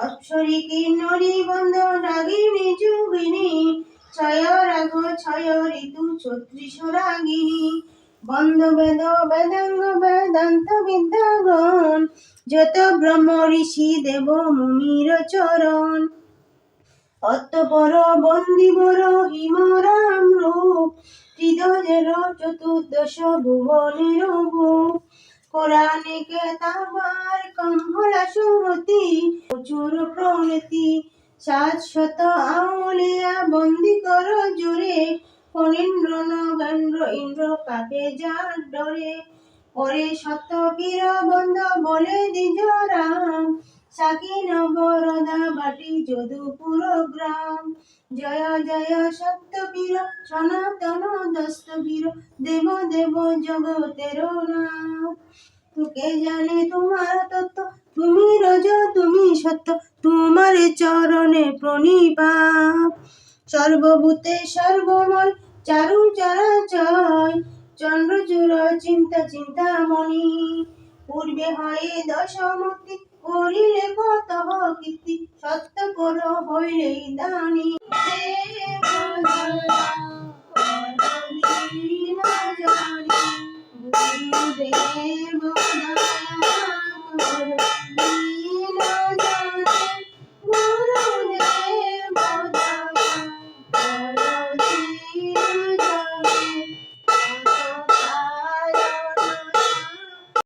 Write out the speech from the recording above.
অপ্সরী কিন্নরী বন্ধ রাগিনী যোগিনী ছয় রাগ ছয় ঋতু, ছত্রিশ রাগিনী বন্ধ বেদ, বেদাঙ্গ, বেদান্ত বিদ্যাগণ, যত ব্রহ্ম, ঋষি, দেব, মুনির চরণ। অতপর বন্দিবর হিমরাম রূপ হৃদয়ের চতুর্দশ ভুবনের বুক কোরআনে কেতাবার কম্ভলা সুরতি, প্রচুর প্রণতি। সাত শত আউলিয়া বন্দি কর জোরে। ফণীন্দ্র নগেন্দ্র ইন্দ্র কাপে যার ডরে? পরে শত বীর বন্ধ বলে দ্বিজ রাম। সাকি নবরদা বাটি যদুপুর গ্রাম। জয় জয় সত্য বীর, সনাতন দস্ত বীর, দেব দেব জগতের নাম। তোকে জানে তোমার তত্ত্ব তুমি রজ, তুমি সত্য, তোমার চরণে প্রণিপাত। সর্বভূতে সর্বময়, চারু চরাচয় চন্দ্রচূড় চিন্তা চিন্তামণি। পূর্বে হয়ে দশমূর্তি করিলে কত কীর্তি, সত্য কর হইলেই দানি দান